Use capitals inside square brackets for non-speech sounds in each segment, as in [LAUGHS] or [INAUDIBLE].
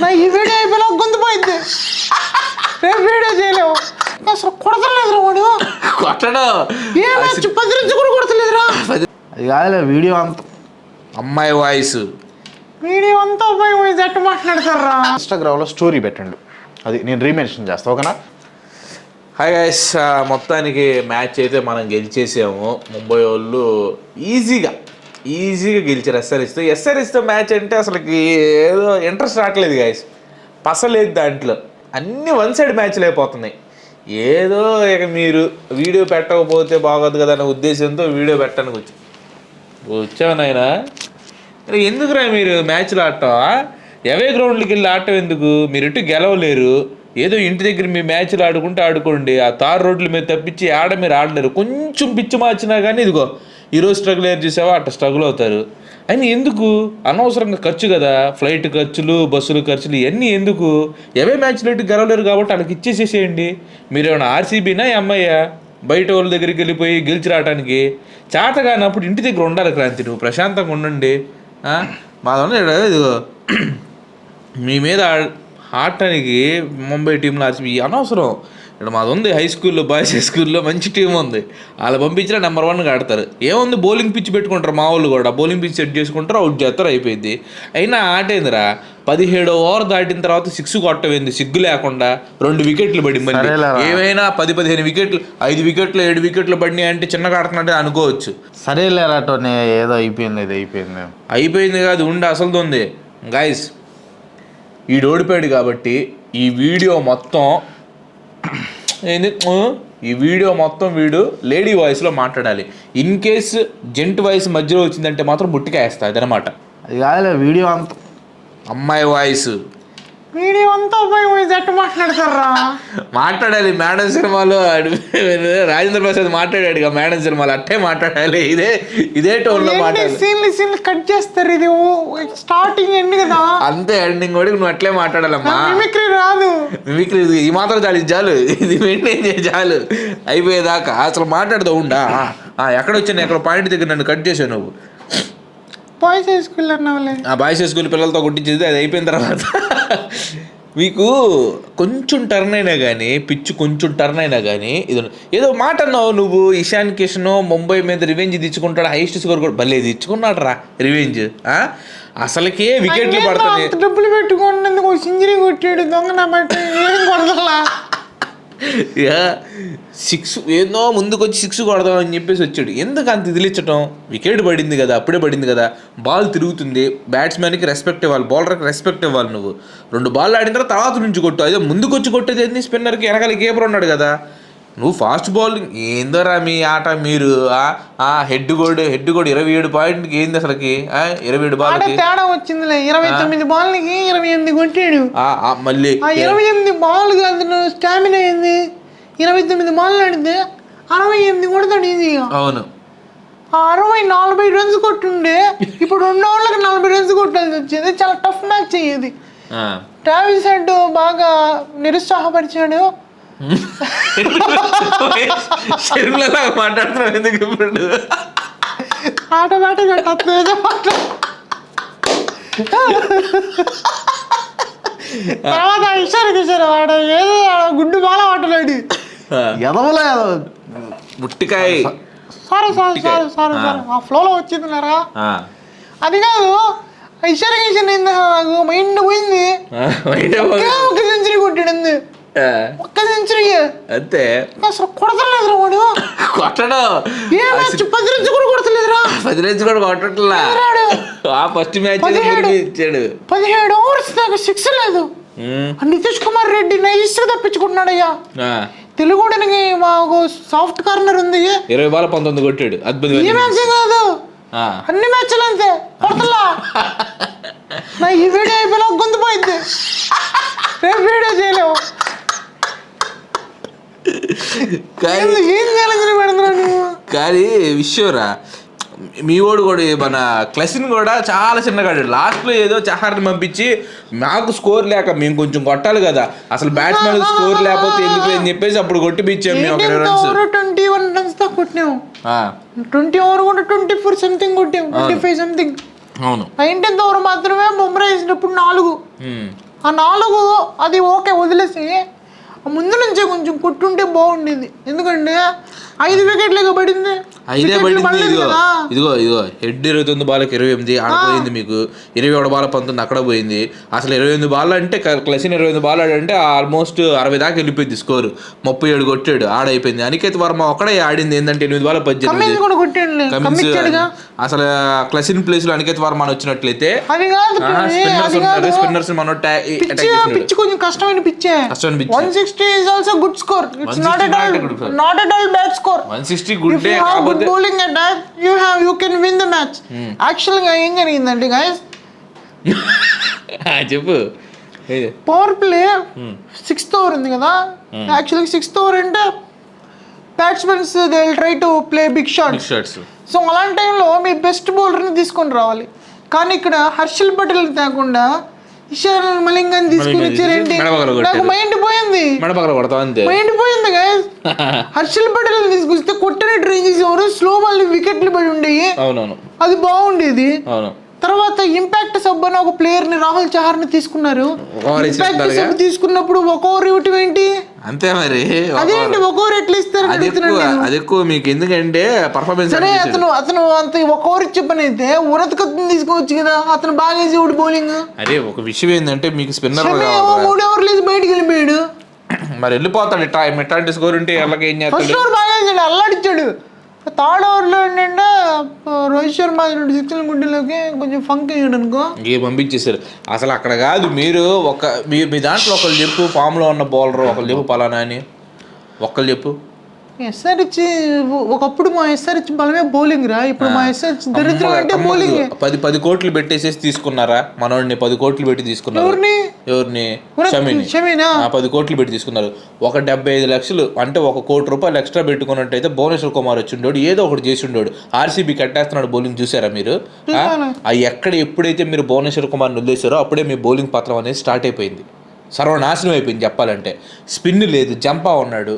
నా ఈ వీడియో అయిపోయినా గొంతు పోయింది. రేపు వీడియో చేయలేవు? అసలు కొడతలేదురా వాడు. కొట్టడం. ఏ మ్యాచ్ పది నుంచి కూడా కొడతలేదురా. అది కాదులే వీడియో అంత. అమ్మాయి వాయిస్. వీడియో అంతా ఉపయోగం పోయి ఎట్ట మాట్లాడతారా? ఇన్స్టాగ్రామ్లో స్టోరీ పెట్టండు. అది నేను రీమెన్షన్ చేస్తా ఓకేనా? హాయ్ గైస్ మొత్తానికి మ్యాచ్ అయితే మనం గెలిచేసాము. ముంబై వాళ్ళు ఈజీగా ఈజీగా గెలిచారు ఎస్ఆర్ఎస్తో. ఎస్ఆర్ఎస్తో మ్యాచ్ అంటే అసలుకి ఏదో ఇంట్రెస్ట్ రావట్లేదు గైస్ పసలేదు దాంట్లో. అన్ని వన్ సైడ్ మ్యాచ్లు అయిపోతున్నాయి. ఏదో ఇక మీరు వీడియో పెట్టకపోతే బాగోదు కదా అనే ఉద్దేశంతో వీడియో పెట్టడానికి వచ్చి. వచ్చావు నాయనా? అరే ఎందుకురా మీరు మ్యాచ్లు ఆడటం ఎవే గ్రౌండ్లకి వెళ్ళి ఆడటం ఎందుకు? మీరు ఎటు గెలవలేరు. ఏదో ఇంటి దగ్గర మీ మ్యాచ్లు ఆడుకుంటే ఆడుకోండి. ఆ తార్ రోడ్ల మీద తప్పించి ఆడ మీరు ఆడలేరు. కొంచెం పిచ్చి మార్చినా కానీ ఇదిగో ఈరోజు స్ట్రగుల్ ఏం చేసావో అట్లా స్ట్రగుల్ అవుతారు. అయినా ఎందుకు? అనవసరంగా ఖర్చు కదా. ఫ్లైట్ ఖర్చులు బస్సులు ఖర్చులు ఇవన్నీ ఎందుకు? ఎవే మ్యాచ్లు రేటు గెలవలేరు కాబట్టి వాళ్ళకి ఇచ్చేసేసేయండి. మీరేమైనా ఆర్సీబీనా ఎంఐయా బయట వాళ్ళ దగ్గరికి వెళ్ళిపోయి గెలిచి రావడానికి చేత కానప్పుడు ఇంటి దగ్గర ఉండాలి క్రాంతి నువ్వు. ప్రశాంతంగా ఉండండి. ఆ? మాదన్న ఇదిగో మీ మీద ఆడటానికి ముంబై టీంలో ఆర్సీబీ అనవసరం. ఇక్కడ మాది ఉంది హై స్కూల్లో బాయ్స్ హై స్కూల్లో మంచి టీం ఉంది. వాళ్ళు పంపించినా నెంబర్ వన్గా ఆడతారు. ఏముంది బౌలింగ్ పిచ్ పెట్టుకుంటారు మా వాళ్ళు కూడా. బౌలింగ్ పిచ్ సెట్ చేసుకుంటారు అవుట్ చేస్తారు అయిపోయింది. అయినా ఆట ఏందిరా? పదిహేడో ఓవర్ దాటిన తర్వాత సిక్స్ కొట్టమైంది సిగ్గు లేకుండా రెండు వికెట్లు పడి మళ్ళీ. ఏమైనా పది పదిహేను వికెట్లు ఐదు వికెట్లు ఏడు వికెట్లు పడినాయి అంటే చిన్నగా ఆడుతున్నట్టే అనుకోవచ్చు. సరేలేరా టోనీ ఏదో అయిపోయింది ఇది అయిపోయింది. అయిపోయింది కాదు ఉండి అసలు ఉంది. గాయస్ ఈ ఓడిపోయాడు కాబట్టి ఈ వీడియో మొత్తం ఏంది? ఈ వీడియో మొత్తం వీడు లేడీ వాయిస్లో మాట్లాడాలి. ఇన్ కేస్ జెంట్ వాయిస్ మధ్యలో వచ్చిందంటే మాత్రం ముట్టికేస్తా అదనమాట అది కాదులే వీడియో అంత అమ్మాయి వాయిస్. వీడియో అంతా పోయి మాట్లాడతారా మాట్లాడాలి మేడం సినిమాలో రాజేంద్ర ప్రసాద్ మాట్లాడాడు ఇక మేడం సినిమాలో అట్టే మాట్లాడాలి. ఇదే ఇదే టోన్లో ఏంటి మాట్లాడాలి. సీన్లు సీన్లు కట్ చేస్తారు ఇది? స్టార్టింగ్ ఎండ్ కదా. అంతే ఎండింగ్ కూడా నువ్వు అట్లే మాట్లాడాలమ్మా. మిమిక్రీ రాదు. మీకు ఇది ఈ మాత్రం చాలు చాలు. ఇది మెయింటైన్ చాలు. అయిపోయేదాకా. అసలు మాట్లాడుతూ ఉండా? ఎక్కడ వచ్చాను ఎక్కడ పాయింట్ దగ్గర నన్ను కట్ చేసావు నువ్వు? బాయ్స్ హై స్కూల్ అన్నావులే. ఆ బాయ్స్ స్కూల్ పిల్లలతో కొట్టించేది అది అయిపోయిన తర్వాత. మీకు కొంచెం టర్న్ అయినా కానీ పిచ్చు కొంచెం టర్న్ అయినా కానీ ఇది ఏదో మాట అన్నావు నువ్వు ఇషాన్ కిషన్ ముంబై మీద రివెంజ్ తెచ్చుకుంటాడు హైయెస్ట్ స్కోర్ కూడా భలే తెచ్చుకున్నాడు రా రివెంజ్ అసలుకే వికెట్లు పడతాయి డబ్బులు పెట్టుకున్నందుకు సింజరీ కొట్టాడు దొంగ నా బట్టి. ఏం కొడదలా ఇక సిక్స్ ఏందో ముందుకు వచ్చి సిక్స్ కొడదాం అని చెప్పేసి వచ్చాడు. ఎందుకు అంత ఇదిలిచ్చటం? వికెట్ పడింది కదా అప్పుడే పడింది కదా. బాల్ తిరుగుతుంది. బ్యాట్స్మెన్కి రెస్పెక్ట్ ఇవ్వాలి బౌలర్కి రెస్పెక్ట్ ఇవ్వాలి నువ్వు. రెండు బాల్ ఆడిన తర్వాత తర్వాత నుంచి కొట్టు. అదే ముందుకు వచ్చి కొట్టేది ఏంది? స్పిన్నర్కి వెనకాల కేపర్ ఉన్నాడు కదా. నువ్వు ఫాస్ట్ బౌలింగ్ ఏందోరా మీ ఆట మీరు? ఆ హెడ్ గోడ్ హెడ్ గోడ్ ఇరవై ఏడు పాయింట్కి ఏంది అసలుకి? ఇరవై ఏడు బాల్కి తేడా వచ్చిందిలే. ఇరవై తొమ్మిది బాల్కి ఇరవై ఎనిమిది కొట్టాడు. మళ్ళీ ఆ ఇరవై ఎనిమిది బాల్ కాదు స్టామినా ఏంది? ఇరవై తొమ్మిది బాల్ ఆడితే అరవై ఎనిమిది కొడతాడు ఈజీగా. అవును. అరవై నలభై రన్స్ కొట్టుండే. ఇప్పుడు రెండు ఓవర్లకు నలభై రన్స్ కొట్టాల్సి వచ్చేది. చాలా టఫ్ మ్యాచ్ అయ్యేది. ట్రావిస్ హెడ్ బాగా నిరుత్సాహపరిచాడు. షర్మిలలా మాట్లాడుతున్నావు ఎందుకు ఇప్పుడు? తర్వాత ఇషారు కిషారు వాడు ఏదో గుడ్డు బాల ఆటలాడి ఎదవలే ముట్టికాయ. Sorry sorry sorry sorry sorry ఆ. ఫ్లోలో వచ్చింది లేరా ఆ. అది కాదు ఇషారు కిషన్ నాకు మైండ్ పోయింది. ఒకే సెంచరీ ఆ, ఒక్క సెంచరీ అంతే. అసలు కొడతలేదురా వాడు. కొట్టడం. పది నుంచి కూడా కొడతలేదురా? పది నుంచి కూడా కొట్టట్లా? ఆ ఫస్ట్ మ్యాచ్. ఇచ్చాడు. పదిహేడు ఓవర్స్ దాకా సిక్స్ లేదు. నితీష్ కుమార్ రెడ్డి నైస్ తప్పించుకుంటున్నాడయ్యా. ఆ, తెలుగుడికి మాకు సాఫ్ట్ కార్నర్ ఉంది. ఇరవై బాల్ పంతొమ్మిది కొట్టాడు. ఈ అద్భుతమైన మ్యాచ్ కాదు. అన్ని మ్యాచ్లు అంతే. కొడతలా. [LAUGHS] నా ఈ వీడియో అయిపోయినా గొంతు పోయింది. [LAUGHS] రేపు వీడియో చేయలేవు కానీ విషయంరా మీ వాడు కూడా మన క్లసిన్ కూడా చాలా చిన్నగా ఆడాడు. లాస్ట్లో ఏదో చహార్ని పంపించి మాకు స్కోర్ లేక మేము కొంచెం కొట్టాలి కదా. అసలు బ్యాట్స్మెన్ స్కోర్ లేకపోతే ఎందుకు అని చెప్పేసి అప్పుడు మేము ఒక రన్స్ ట్వంటీ వన్ రన్స్ ఆ, ట్వంటీ ఓవర్ కూడా twenty four something twenty five something అవును. నైన్టీన్త్ ఓవర్ మాత్రమే బొమ్మరా వేసినప్పుడు నాలుగు. ఆ నాలుగు అది ఓకే వదిలేసి ముందు నుంచే కొంచెం కొట్టుంటే బాగుండేది. ఎందుకంటే ఐదు వికెట్లుగా పడింది. ఐదే పడింది ఇదిగో. ఇదిగో ఇదిగో. హెడ్ ఇరవై తొమ్మిది బాల్కి ఇరవై ఎనిమిది ఆడ పోయింది మీకు. ఇరవై ఒకటి బాల్ పంతొమ్మిది అక్కడ పోయింది. అసలు ఇరవై ఎనిమిది బాల్ అంటే క్లసిన్ ఇరవై ఎనిమిది బాల్ ఆడంటే ఆల్మోస్ట్ అరవై దాకా వెళ్ళిపోయింది స్కోర్. ముప్పై ఏడు కొట్టాడు ఆడైపోయింది అనికేత్ వర్మ ఒక్కడే ఆడింది ఏంటంటే ఎనిమిది బాల్ పద్దెనిమిది. అసలు క్లసిన్ ప్లేస్లో అనికేత్ వర్మ అని వచ్చినట్లయితే స్పిన్నర్స్ మనం కొంచెం కష్టమైన పిచ్చే. కష్టమైన. One sixty is also good score. It's 160 not at all. Not at all bad score one sixty if good you have good bowling attack you have you can win the match Hmm. యాక్చువల్గా ఏం జరిగిందంటే guys చెప్పు ఏది? Power play Hmm. Sixth over ఉంది కదా యాక్చువల్గా sixth over అంటే batsmens they try to play big shot Big shots. So అలాంటి టైంలో మీ బెస్ట్ బౌలర్ని తీసుకొని రావాలి కానీ ఇక్కడ హర్షల్ పటేల్ తేకుండా ఇషాన్ మలింగన్ తీసుకుని ఇచ్చారేంటి. నాకు మైండ్ పోయింది. మెడ పగల కొడతావు అంతే? మైండ్ పోయింది guys. [LAUGHS] హర్షల్ పటేల్ తీసుకొస్తే కొట్టని ట్రై చేసేవారు. స్లో బాల్ వికెట్లు పడి ఉండేవి. అవునవును. అది బాగుండేది. అవును. తర్వాత ఇంపాక్ట్ సబ్ అని ఒక ప్లేయర్ని రాహుల్ చహార్ని తీసుకున్నారు. Over impact ఇచ్చేస్తారుగా? సబ్ తీసుకున్నప్పుడు ఒక ఓవర్ ఇవ్వటం ఏంటి? అంతే మరి. అదేంటి ఒక ఓవర్ ఎట్లా ఇస్తారు అది ఎక్కువ అది మీకు ఎందుకంటే పర్ఫార్మెన్స్ సరే అతను అతను అంత ఒక ఓవర్ ఇచ్చే పని అయితే తీసుకోవచ్చు కదా. అతను బాగా వేసేవాడు బౌలింగ్ అరే ఒక విషయం ఏంటంటే మీకు స్పిన్నర్ మూడు ఓవర్లు వేసి బయటికి వెళ్ళిపోయాడు. మరి వెళ్ళిపోతాడు ఇట్లా ఇట్లాంటి స్కోర్ ఉంటే ఎలాగ ఏం ఫస్ట్ ఓవర్ బాగా వేసాడు అల్లాడిచ్చాడు. థర్డ్ ఓవర్లో ఏంటంటే రోహిత్ శర్మ రెండు సిక్స్ల గుడ్డలోకి కొంచెం ఫంక్ అయ్యాడు అనుకో. ఇంకే పంపించేశారు? అసలు అక్కడ కాదు మీరు ఒక మీ మీ దాంట్లో ఒకళ్ళు చెప్పు ఫామ్లో ఉన్న బౌలర్ ఒకళ్ళు చెప్పు పలానా అని. ఒక్కళ్ళు చెప్పు. ఎస్ఆర్హెచ్ ఒకప్పుడు మా ఎస్ఆర్హెచ్ బలమే బౌలింగ్ రా. ఇప్పుడు మా ఎస్ఆర్హెచ్ దరిద్రం అంటే బౌలింగ్ పది పది కోట్లు పెట్టేసేసి తీసుకున్నారా? మనోడిని పది కోట్లు పెట్టి తీసుకున్నారు. ఎవరిని? షమిని. పది కోట్లు పెట్టి తీసుకున్నారు. ఒక డెబ్బై ఐదు లక్షలు అంటే ఒక కోటి రూపాయలు ఎక్స్ట్రా పెట్టుకున్నట్టయితే భువనేశ్వర్ కుమార్ వచ్చి ఉండోడు ఏదో ఒకటి చేసి ఉండోడు ఆర్సీబీ కట్టేస్తున్నాడు బౌలింగ్ చూసారా మీరు? ఎక్కడ ఎప్పుడైతే మీరు భువనేశ్వర్ కుమార్ని వదిలేశారో అప్పుడే మీ బౌలింగ్ పత్రం అనేది స్టార్ట్ అయిపోయింది. సర్వనాశనం అయిపోయింది చెప్పాలంటే. స్పిన్ లేదు జంపా ఉన్నాడు?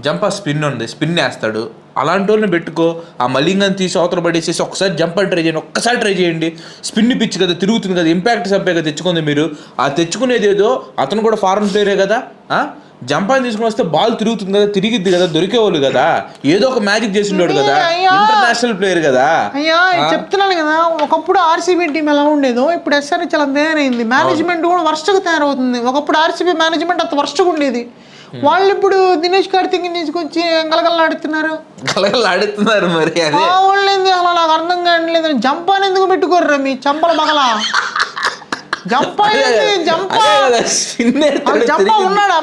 జంపా స్పిన్ ఉంది స్పిన్ వేస్తాడు. అలాంటి వాళ్ళని పెట్టుకో ఆ మలింగని తీసి అవతల పడేసేసి ఒకసారి జంప్ అని ట్రై చేయండి ఒక్కసారి ట్రై చేయండి. స్పిన్ పిచ్ కదా తిరుగుతుంది కదా ఇంపాక్ట్ సబ్బేగా తెచ్చుకుంది మీరు. ఆ తెచ్చుకునేది ఏదో అతను కూడా ఫారెన్ ప్లేయరే కదా ఆ? జంపాని తీసుకుని వస్తే బాల్ తిరుగుతుంది కదా తిరిగిద్ది కదా దొరికేవాళ్ళు కదా. ఏదో ఒక మ్యాజిక్ చేసి ఉండేవాడు కదా. ఇంటర్నేషనల్ ప్లేయర్ కదా. అయ్యా చెప్తున్నాను కదా ఒకప్పుడు ఆర్సీబీ టీం ఎలా ఉండేదో ఇప్పుడు ఎస్ఆర్హెచ్ అలా తయారైంది. మేనేజ్మెంట్ కూడా వర్స్ట్గా తయారవుతుంది. ఒకప్పుడు ఆర్సీబీ మేనేజ్మెంట్ అంత వర్స్ట్గా ఉండేది. వాళ్ళు ఇప్పుడు దినేష్ కార్తిక్ తీసుకొచ్చి గలగలలాడుతున్నారు. కలగలు ఆడుతున్నారు మరి అదే. వాళ్ళేంది అసలు నాకు అర్థం కావట్లేదు జంప్ అని ఎందుకు పెట్టుకోర్రా మీ చంపల జంప్ జంప్? జంప. ఉన్నాడు?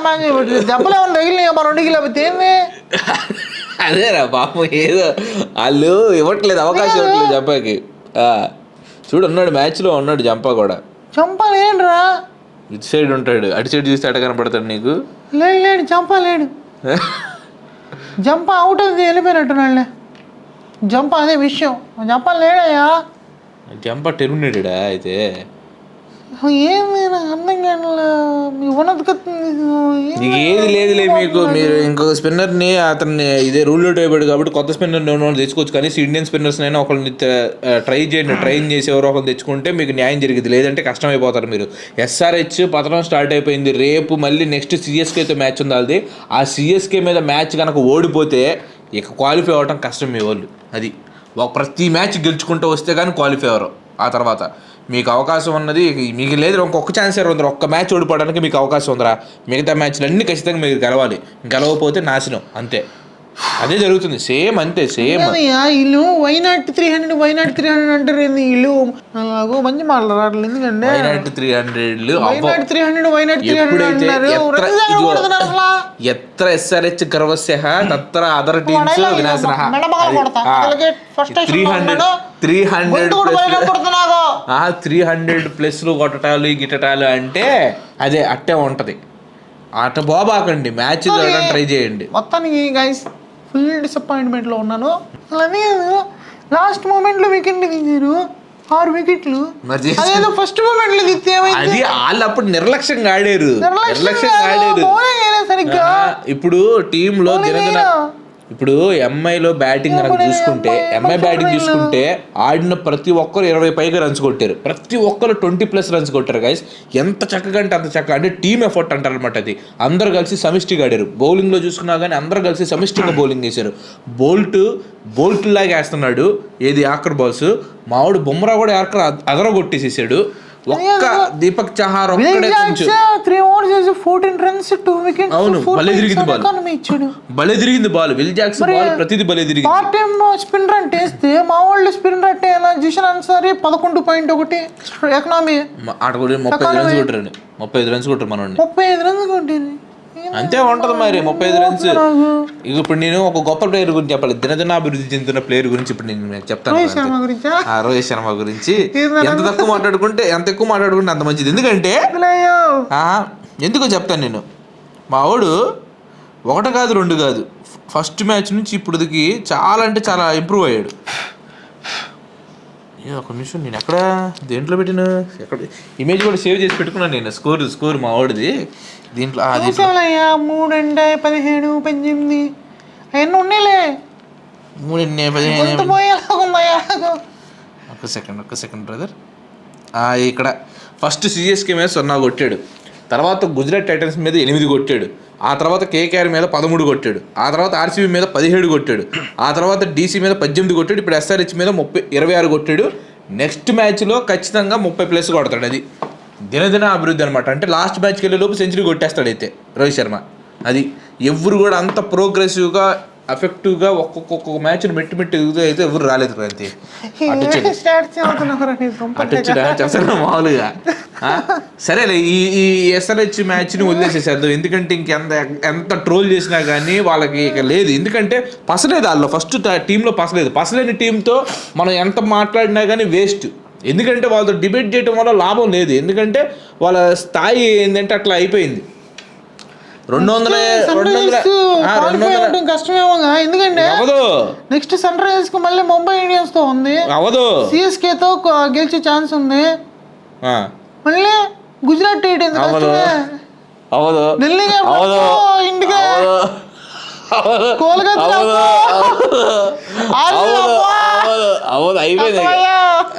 దెబ్బలు ఏమన్నా తగిలినాయా మన ఒడికి లేకపోతే ఏంది? అదేరా పాపం ఏదో వాళ్ళు ఇవ్వట్లేదు అవకాశం ఇవ్వట్లేదు జంపాకి. ఆ, చూడు ఉన్నాడు మ్యాచ్లో ఉన్నాడు జంపా కూడా. చంప లేడురా ఇటు సైడ్ ఉంటాడు అటు సైడ్ చూస్తే అట కనపడతాడు నీకు? లేడు లేడు జంప లేడు. జంప అవుట్ ఆఫ్ ది వెళ్ళిపోయినట్టున్నాడులే. జంప అదే విషయం. జంప లేడయ్యా. జంపా టెర్మినేటెడా అయితే? అర్థం. మీ ఉన్నత నీకు ఏది లేదులే మీకు. మీరు ఇంకొక స్పిన్నర్ని అతన్ని ఇదే రూల్ అవుట్ అయిపోయాడు కాబట్టి కొత్త స్పిన్నర్ తెచ్చుకోవచ్చు కానీ ఇండియన్ స్పిన్నర్స్ అయినా ఒకరిని ట్రై చేయండి. ట్రైన్ చేసి ఎవరో ఒకరు తెచ్చుకుంటే మీకు న్యాయం జరిగింది లేదంటే కష్టం అయిపోతారు మీరు. ఎస్ఆర్హెచ్ పతనం స్టార్ట్ అయిపోయింది. రేపు మళ్ళీ నెక్స్ట్ సిఎస్కేతో మ్యాచ్ ఉంది వాళ్ళది. ఆ సిఎస్కే మీద మ్యాచ్ కనుక ఓడిపోతే ఇక క్వాలిఫై అవ్వడం కష్టం మీ వాళ్ళు. అది. ఒక ప్రతి మ్యాచ్ గెలుచుకుంటూ వస్తే కానీ క్వాలిఫై అవ్వరు ఆ తర్వాత. మీకు అవకాశం ఉన్నది మీకు లేదు ఇంకొక ఛాన్స్ ఉంది ఒక్క మ్యాచ్ ఓడిపోవడానికి మీకు అవకాశం ఉందిరా? మిగతా మ్యాచ్లు అన్ని ఖచ్చితంగా మీరు గెలవాలి. గెలవకపోతే నాశనం అంతే. అదే జరుగుతుంది. సేమ్ అంతే సేమ్. వీళ్ళు why not three hundred why not three hundred అంటారు వీళ్ళు నాకు మంచి మాటలు రావట్లేదు ఎందుకంటే why not three హండ్రెడ్లు why not three hundred why not three hundred ఎత్ర- ఎస్ఆర్హెచ్ గర్వస్య తత్ర అదర్ టీమ్స్ వినాశన త్రీ లో hundred. Three hundred three hundred ప్లస్లు కొట్టటాలు గిట్టటాలు అంటే అదే అట్టే ఉంటది. అట బాబాకండి మ్యాచ్ ట్రై చేయండి. మొత్తానికి గైస్ ఫుల్ డిసప్పాయింట్మెంట్లో ఉన్నాను. అలానే లాస్ట్ మూమెంట్లో వికెట్లు తీశారు ఆరు వికెట్లు. అదేదో ఫస్ట్ మూమెంట్లో తీస్తే అది వాళ్ళు అప్పుడు నిర్లక్ష్యంగా ఆడారు. నిర్లక్ష్యం నిర్లక్ష్యంగా ఆడారు. సరిగ్గా. ఇప్పుడు టీమ్లో Bowling దినదిన? ఇప్పుడు ఎంఐలో బ్యాటింగ్ కనుక చూసుకుంటే ఎంఐ బ్యాటింగ్ చూసుకుంటే ఆడిన ప్రతి ఒక్కరు ఇరవై పైగా రన్స్ కొట్టారు. ప్రతి ఒక్కరు ట్వంటీ ప్లస్ రన్స్ కొట్టారు గైస్ ఎంత చక్కగా అంటే అంత చక్కగా. అంటే టీమ్ ఎఫర్ట్ అంటారు అనమాట అది. అందరు కలిసి సమిష్టిగా ఆడారు. బౌలింగ్లో చూసుకున్నా కానీ అందరు కలిసి సమిష్టిగా బౌలింగ్ వేశారు బోల్ట్ బోల్ట్ లాగా వేస్తున్నాడు. ఏది ఆకర్ బాల్స్ మావాడు బొమ్మరా కూడా ఆకర్ అదర కొట్టేసేసాడు ఒక్క దీపక్ చహార్ ఒక్కడే కొంచెం త్రీ ఓవర్స్ చేసి ఫోర్టీన్ రన్స్ టూ వికెట్స్ అవును, భలే తిరిగింది. ఎకానమీ ఇచ్చాడు. భలే తిరిగింది బాల్. విల్ జాక్సన్ బాల్ ప్రతిదీ భలే తిరిగింది. పార్ట్ టైం స్పిన్ రన్ వేస్తే మా వాళ్ళు స్పిన్ రన్ ఎలా? జిషన్ అన్సారీ పదకొండు పాయింట్ ఒకటి ఎకనామీ ఆట ముప్పై ఐదు రన్స్ కొట్టారండి. ముప్పై ఐదు రన్స్ కొట్టారు మనోడిని. ముప్పై ఐదు రన్స్ కొట్టింది. అంతే ఉంటది మరి ముప్పై ఐదు రన్స్ ఇక ఇప్పుడు నేను ఒక గొప్ప ప్లేయర్ గురించి చెప్పాలి. దినదిన అభివృద్ధి చెందుతున్న ప్లేయర్ గురించి ఇప్పుడు నేను చెప్తాను రోహిత్ అంతే. శర్మ గురించా? ఆ రోహిత్ శర్మ గురించి? ఎంత తక్కువ మాట్లాడుకుంటే ఎంత ఎక్కువ మాట్లాడుకుంటే అంత మంచిది. ఎందుకంటే ఎందుకో చెప్తాను నేను. మా వాడు ఒకటి కాదు రెండు కాదు. ఫస్ట్ మ్యాచ్ నుంచి ఇప్పుడుకి చాలా అంటే చాలా ఇంప్రూవ్ అయ్యాడు. ఒక నిమిషం నేను ఎక్కడ దేంట్లో పెట్టిన? ఎక్కడ? ఇమేజ్ కూడా సేవ్ చేసి పెట్టుకున్నాను నేను. స్కోర్ స్కోర్ మా వాడిది దీంట్లో చూసావులయ్యా? మూడు ఎండ పదిహేడు పద్దెనిమిది. అవన్నీ ఉన్నాయిలే. మూడు ఎన్ని పదిహేను ఒక్క సెకండ్ ఒక్క సెకండ్ బ్రదర్ ఇక్కడ. ఫస్ట్ సిఎస్కే మీద సున్నా కొట్టాడు. తర్వాత గుజరాత్ టైటన్స్ మీద ఎనిమిది కొట్టాడు. ఆ తర్వాత కేకేఆర్ మీద పదమూడు కొట్టాడు. ఆ తర్వాత ఆర్సీబీ మీద పదిహేడు కొట్టాడు. ఆ తర్వాత డీసీ మీద పద్దెనిమిది కొట్టాడు. ఇప్పుడు ఎస్ఆర్హెచ్ మీద ముప్పై ఇరవై ఆరు కొట్టాడు. నెక్స్ట్ మ్యాచ్లో ఖచ్చితంగా ముప్పై ప్లస్ కొడతాడు అది. దినదిన అభివృద్ధి అనమాట అంటే లాస్ట్ మ్యాచ్కి వెళ్ళే లోపు సెంచరీ కొట్టేస్తాడు అయితే రోహిత్ శర్మ. అది ఎవరు కూడా అంత ప్రోగ్రెసివ్గా అఫెక్టివ్గా ఒక్కొక్క ఒక్కొక్క మ్యాచ్ని మెట్టు మెట్టు అయితే ఎవరు రాలేదు క్రాంతి అటు చెప్తాను మామూలుగా? సరేలే ఈ ఈ ఎస్ఆర్హెచ్ మ్యాచ్ని వదిలేసేసేద్దాం. ఎందుకంటే ఇంకెంత ఎంత ట్రోల్ చేసినా కానీ వాళ్ళకి ఇక లేదు. ఎందుకంటే పసలేదు వాళ్ళు ఫస్ట్ టీంలో పసలేదు. పసలేని టీంతో మనం ఎంత మాట్లాడినా కానీ వేస్ట్ ఎందుకంటే వాళ్ళతో డిబేట్ చేయడం వల్ల లాభం లేదు. ఎందుకంటే వాళ్ళ స్థాయి ఏంటంటే అట్లా అయిపోయింది. రెండు వందల రెండు వందల ఎందుకంటే అవదు నెక్స్ట్ సన్ రైజర్స్కి మళ్ళీ ముంబై ఇండియన్స్తో ఉంది. అవదు సిఎస్కే తో గెలిచే ఛాన్స్ ఉంది. మళ్ళీ గుజరాత్ అవదు కష్టమే. అవదు ఢిల్లీ అవదు కోల్కతా అయిపోయింది.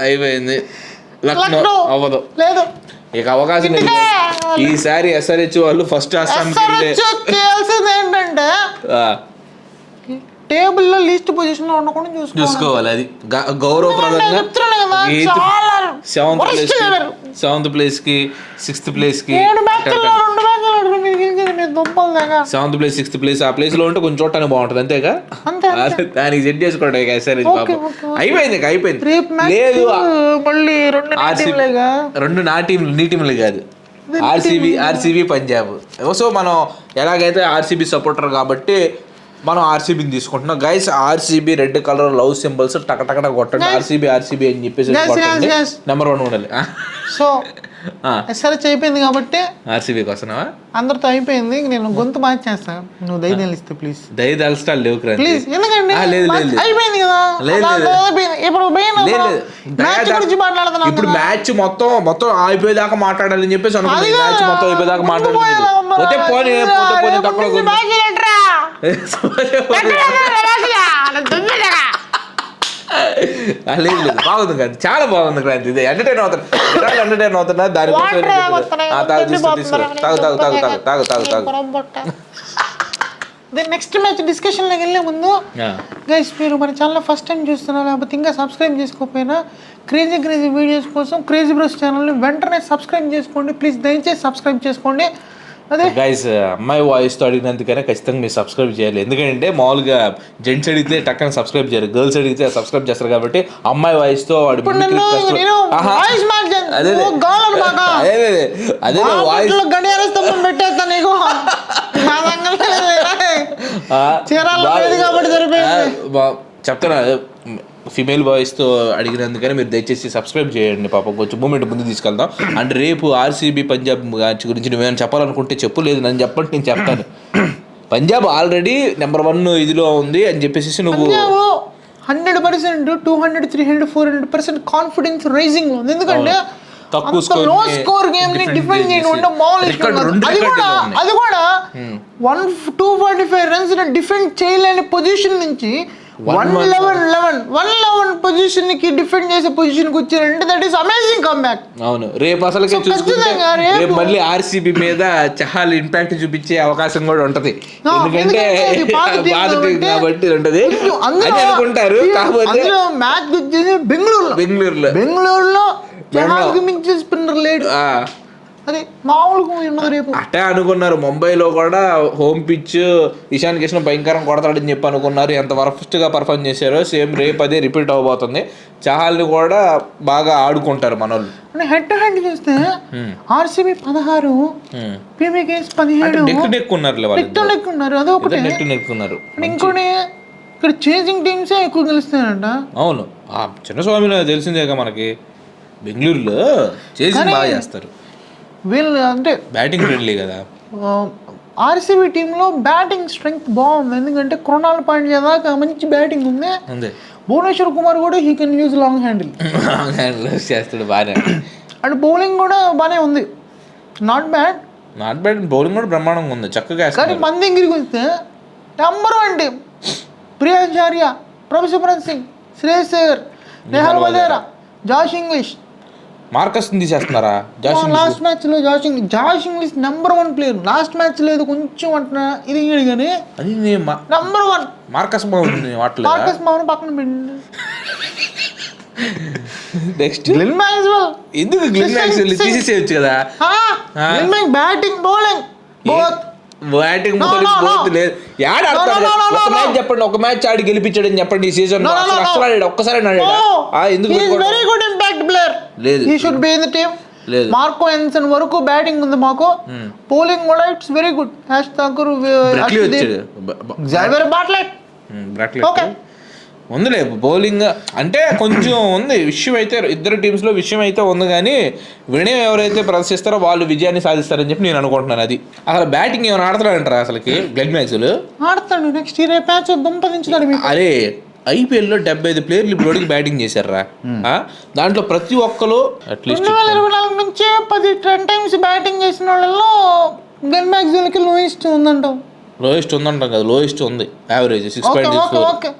అయిపోయింది. లక్నో. లక్నో. అవ్వదు లేదు. ఇక అవకాశం లేదు. ఈసారి ఎస్ఆర్హెచ్ వాళ్ళు ఫస్ట్ అస్సాంకి వెళ్ళే SRH చేయాల్సింది ఏంటంటే ఆ, టేబుల్లో లీస్ట్ పొజిషన్లో ఉండకుండా చూసుకోవాలి చూసుకోవాలి అది గ- గౌరవప్రదంగా చెప్తున్నాను కదా, చాలా సెవెంత్ worst ప్లేస్. సెవెంత్ ప్లేస్కి సిక్స్త్ ప్లేస్కి ఏడు మ్యాచ్లు రెండు సెవెంత్ ప్లేస్ సిక్స్త్ ప్లేస్ ఆ ప్లేస్లో ఉంటే కొంచెం చూడటానికి బాగుంటుంది అంతేగా? దానికి సెట్ చేసుకోవడం ఓకే, ఓకే. అయిపోయింది ఇక అయిపోయింది. లేదు మళ్ళీ రెండు రెండు నా టీంలు నీ టీంలు కాదు. RCB RCB Punjab. సో మనం ఎలాగైతే ఆర్సీబీ సపోర్టర్ కాబట్టి మనం ఆర్సీబీని తీసుకుంటున్నాం. Guys RCB red colour love symbols టకటకట కొట్టండి. ఆర్సీబీ ఆర్సీబీ అని చెప్పేసి. నెంబర్ వన్ ఉండాలి. సో ఎస్ఆర్హెచ్ అయిపోయింది కాబట్టి ఆర్సీబీ కోసమా అందరితో అయిపోయింది నేను గొంతు మార్చి చేస్తాను నువ్వు ధైర్యం ఇస్తే ప్లీజ్ దయ దళస్టాలు లేవు ప్లీజ్ ఎందుకండి. అయిపోయింది కదా. ఇప్పుడు. మ్యాచ్ దయ- గురించి మాట్లాడుతున్నాం ఇప్పుడు. మ్యాచ్ మొత్తం మొత్తం అయిపోయేదాకా మాట్లాడాలని చెప్పేసి అనుకున్నాను మ్యాచ్. మొత్తం అయిపోయేదాకా. పోతే పోనీ [LAUGHS] పోనీ తక్కువ? [LAUGHS] లేదు లేదు. బాగుంది క్రాంతి చాలా బాగుంది క్రాంతి ఇది. ఎంటర్టైన్ అవుతారు జనాలు ఎంటర్టైన్ అవుతున్నా. ఆ, తాగు తీసుకో తీసుకో. తాగు తాగు తాగు తాగు తాగు తాగు. తాగు. దెన్ నెక్స్ట్ మ్యాచ్ డిస్కషన్లోకి వెళ్ళే ముందు. గైస్ మీరు మన ఛానల్ ఫస్ట్ టైం చూస్తున్నారు లేకపోతే ఇంకా సబ్స్క్రైబ్ చేసుకోకపోయినా క్రేజీ క్రేజీ వీడియోస్ కోసం క్రేజీ బ్రోస్ ఛానల్ని వెంటనే సబ్స్క్రైబ్ చేసుకోండి. ప్లీజ్ దయచేసి సబ్స్క్రైబ్ చేసుకోండి. అదే. గైస్ అమ్మాయి వాయిస్తో అడిగినందుకైనా ఖచ్చితంగా మీరు సబ్స్క్రైబ్ చేయాలి. ఎందుకంటే మామూలుగా జెంట్స్ అడిగితే టక్కన సబ్స్క్రైబ్ చేయరు. గర్ల్స్ అడిగితే సబ్స్క్రైబ్ చేస్తారు కాబట్టి అమ్మాయి వాయిస్తో వాడు అదే వాయిస్ కాబట్టి సరిపోయింది. ఫిమేల్ వాయిస్తో అడిగినందుకని మీరు దయచేసి సబ్స్క్రైబ్ చేయండి పాపం. కొంచెం మూమెంట్ ముందు తీసుకెళ్దాం. అండ్ రేపు ఆర్సీబీ పంజాబ్ మ్యాచ్ గురించి నువ్వేమైనా చెప్పాలనుకుంటే చెప్పు. లేదు నన్ను చెప్పండి నేను చెప్తాను. పంజాబ్ ఆల్రెడీ నెంబర్ వన్ ఇదిలో ఉంది అని చెప్పేసి నువ్వు hundred percent two hundred three hundred four hundred percent confidence rising ఉంది. ఎందుకంటే తక్కువ అంత లో స్కోర్ గేమ్ని డిఫెండ్ అంటే మామూలు. అది కూడా అది కూడా one two forty five runs defend చేయలేని పొజిషన్ నుంచి one eleven eleven one eleven పొజిషన్కి డిఫెండ్ చేసే పొజిషన్కి వచ్చారంటే దట్ ఈస్ అమేజింగ్ కమ్బ్యాక్ అవును. రేపు ఖచ్చితంగా రేపు- మళ్ళీ ఆర్సీబీ మీద చాలా ఇంపాక్ట్ చూపించే అవకాశం కూడా ఉంటది. ఎందుకంటే కాబట్టి ఉంటది. అనుకుంటారు. కాకపోతే మ్యాచ్ వచ్చేసి బెంగళూరులో. బెంగళూరులో. బెంగళూరులో బెంగళూరు. చహాకి మించి స్పిన్నర్ లేడు. అది మామూలుగా రేపు. అట్టే అనుకున్నారు. ముంబైలో కూడా హోమ్ పిచ్ ఇషాన్ కిషన్ భయంకరం కొడతాడని చెప్పి అనుకున్నారు. ఎంత వర్ఫస్ట్గా పర్ఫామ్ చేశారో సేమ్ రేపు అదే రిపీట్ అవబోతుంది. చహాల్ని కూడా బాగా ఆడుకుంటారు మనోళ్ళు. అంటే హెడ్ టు హెడ్ చూస్తే ఆర్సీబీ పదహారు. పీవీకేఎస్ పదిహేడు. నెక్ నెక్ ఉన్నారు నెక్ నెక్ ఉన్నారు. అది ఒకటి. నెక్ నెక్కున్నారు అండ్ ఇంకోటి ఇక్కడ చేసింగ్ టీమ్సే ఎక్కువ గెలుస్తాయంట. అవును. ఆ చిన్నస్వామి నాకు తెలిసిందేగా మనకి. బెంగళూరులో చేసి బాగా చేస్తారు. వీళ్ళు అంటే బ్యాటింగ్ ఫ్రెండ్లీ కదా. ఆర్సీబీ టీంలో బ్యాటింగ్ స్ట్రెంగ్త్ బాగుంది. ఎందుకంటే కృణాల్ పాండ్యా దాకా మంచి బ్యాటింగ్ ఉంది. భువనేశ్వర్ కుమార్ కూడా he can use long handle చేస్తాడు బాగానే. అండ్ బౌలింగ్ కూడా బాగానే ఉంది. Not bad not bat bowling కూడా బ్రహ్మాండంగా ఉంది. చక్కగా కానీ మన దగ్గరికి వస్తే number one team Priyansh Arya Prabhsimran Singh Shreyas Nehal Wadhera Josh Inglis Marcus తీసేస్తున్నారా? Josh last. మ్యాచ్లో Josh Inglis Josh Inglis number one player. Last మ్యాచ్లో ఏదో కొంచెం అంటున్నా ఇది ఇయ్యాడు కానీ అది మా- నెంబర్ వన్. మార్కస్ బాగుంది వాటలేదా మార్కస్ మౌన్ పక్కన పెట్టండి నెక్స్ట్ గ్లెన్ మ్యాక్స్వెల్ ఎందుకు గ్లిన్ మ్యాక్స్ తీసేసేయచ్చు కదా? Glenn Max batting bowling both add ఆడతాడు ఒక. మ్యాచ్ చెప్పండి ఒక మ్యాచ్ ఆడి గెలిపించాడని చెప్పండి ఈ సీజన్. అసలు ఒక్కసారి ఎందుకు? వెరీ గుడ్ ఇంపాక్ట్ ప్లేయర్ లేదు. ఈ should be in the team లేదు. మార్కో ఎన్సన్ వరకు బ్యాటింగ్ ఉంది మాకు. బౌలింగ్ కూడా ఇట్స్ వెరీ గుడ్ హ్యాష్ ఉమ్, బ్రాట్లెట్ Okay. ఉందిలే బౌలింగ్ అంటే కొంచెం ఉంది విషయం అయితే ఇద్దరు టీమ్స్లో విషయం అయితే ఉంది కానీ వినయం ఎవరైతే ప్రదర్శిస్తారో వాళ్ళు విజయాన్ని సాధిస్తారని చెప్పి నేను అనుకుంటున్నాను అది. అసలు బ్యాటింగ్ ఏమైనా ఆడతాడంటారా అసలుకి గ్లెడ్ మ్యాచ్లు? ఆడతాడు నెక్స్ట్ ఇయర్ మ్యాచ్ దుంపదించుతాడు మీకు. అరే ఐపీఎల్లో డెబ్బై ఐదు ప్లేయర్లు ఇప్పుడు బ్యాటింగ్ చేశారా? ఆ? దాంట్లో ప్రతి ఒక్కరు అట్లీస్ట్ రెండు వేల ఇరవై నాలుగు నుంచి పది టెన్ టైమ్స్ బ్యాటింగ్ చేసిన వాళ్ళలో గన్ మ్యాక్స్వెల్కి లోయెస్ట్ ఉందంటావు. లోయెస్ట్ ఉందంటాం కదా లోయెస్ట్ ఉంది average six okay point six okay four okay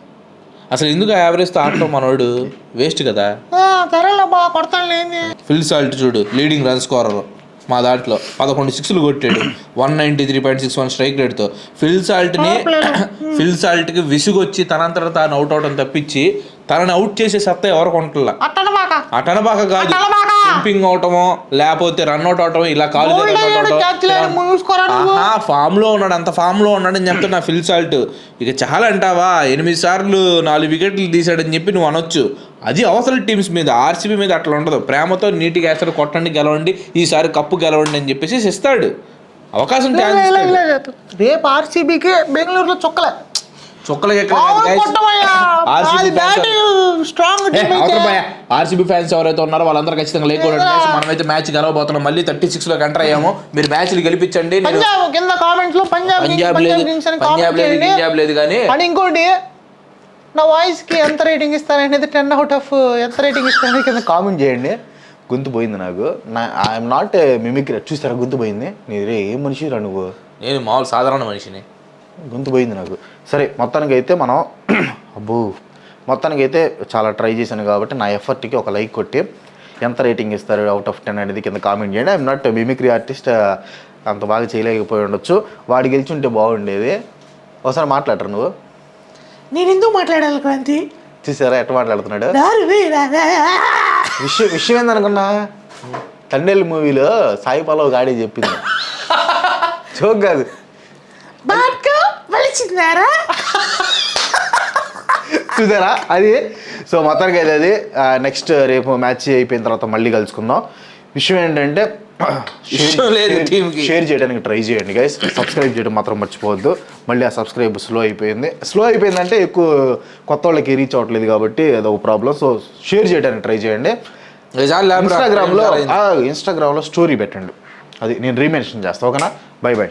అసలు ఎందుకు యావరేజ్తో ఆడటం మనోడు వేస్ట్ కదా? ఫిల్ సాల్ట్ చూడు లీడింగ్ రన్ స్కోరర్ మా దాంట్లో. పదకొండు సిక్స్లు కొట్టాడు. One ninety three point six one strike రేట్తో Phil సాల్ట్ని ఫిల్ సాల్ట్కి విసుగొచ్చి తనంతట తాను అవుట్ అవడం తప్పించి తనని అవుట్ చేసే సత్తా ఎవరు కొంటలా అట్టను బాక అటనబాక కాదు జంపింగ్ అవటమో లేకపోతే రన్ అవుట్ ఇలా కాలు. ఫామ్లో ఉన్నాడు అంత ఫామ్లో ఉన్నాడని చెప్తున్నా ఫిల్ సాల్ట్ ఇక చాలా అంటావా? ఎనిమిది సార్లు నాలుగు వికెట్లు తీసాడని చెప్పి నువ్వు అనొచ్చు. అది అవసరం టీమ్స్ మీద ఆర్సీబీ మీద అట్లా ఉండదు. ప్రేమతో నీటికి వేస్తారు కొట్టండి గెలవండి ఈసారి కప్పు గెలవండి అని చెప్పేసి ఇస్తాడు. అవకాశం. రేపు ఆర్సీబీకి బెంగళూరులో చుక్కలే. ఆర్సీబీ ఫ్యాన్స్ ఎవరైతే ఉన్నారో వాళ్ళందరూ ఖచ్చితంగా లేకుండా మనమైతే మ్యాచ్ గెలవబోతున్నాం. మళ్ళీ థర్టీ సిక్స్లోకి ఎంటర్ అయ్యాము. మీరు మ్యాచ్లు గెలిపించండి. కింద కామెంట్స్లో పంజాబ్ పంజాబ్ లేదు. పంజాబ్ లేదు పంజాబ్ లేదు కానీ ఇంకోటి నా వాయిస్కి ఎంత రేటింగ్ ఇస్తారనేది టెన్ అవుట్ ఆఫ్ ఎంత రేటింగ్ ఇస్తారని కింద కామెంట్ చేయండి. గొంతు పోయింది నాకు. నా ఐఎమ్ నాట్ మిమిక్రీ చూస్తారా గొంతు పోయింది? నీ రే ఏం మనిషి రా నువ్వు? నేను మామూలు సాధారణ మనిషిని. గొంతు పోయింది నాకు. సరే మొత్తానికి అయితే మనం [CLEARS THROAT] అబ్బో మొత్తానికి అయితే చాలా ట్రై చేశాను కాబట్టి నా ఎఫర్ట్కి ఒక లైక్ కొట్టి ఎంత రేటింగ్ ఇస్తారు అవుట్ ఆఫ్ టెన్ అనేది కింద కామెంట్ చేయండి. ఐఎమ్ నాట్ మిమిక్రీ ఆర్టిస్ట్ అంత బాగా చేయలేకపోయి ఉండొచ్చు. వాడు గెలిచి ఉంటే బాగుండేది. ఒకసారి మాట్లాడరు నువ్వు? నేను ఎందుకు మాట్లాడాలి క్రాంతి? చూసారా ఎట్లా మాట్లాడుతున్నాడు. విషయం విషయం ఏందనుకున్నా? తండేలు మూవీలో సాయి పల్లవ్ గాడి చెప్పింది. [LAUGHS] జోక్ కాదు. వలిచిందారా చూసారా? అది. సో మొత్తానికి అయితే అది. నెక్స్ట్ రేపు మ్యాచ్ అయిపోయిన తర్వాత మళ్ళీ కలుసుకుందాం. విషయం ఏంటంటే. షేర్ చేయడానికి ట్రై చేయండి గైస్ సబ్స్క్రైబ్ చేయడం మాత్రం మర్చిపోవద్దు. మళ్ళీ ఆ సబ్స్క్రైబ్ స్లో అయిపోయింది. స్లో అయిపోయిందంటే ఎక్కువ కొత్త వాళ్ళకి రీచ్ అవ్వట్లేదు కాబట్టి అదొక ప్రాబ్లం సో షేర్ చేయడానికి ట్రై చేయండి. ఇన్స్టాగ్రామ్లో ఇన్స్టాగ్రామ్లో స్టోరీ పెట్టండి. అది నేను రీమెన్షన్ చేస్తాను ఓకేనా? By by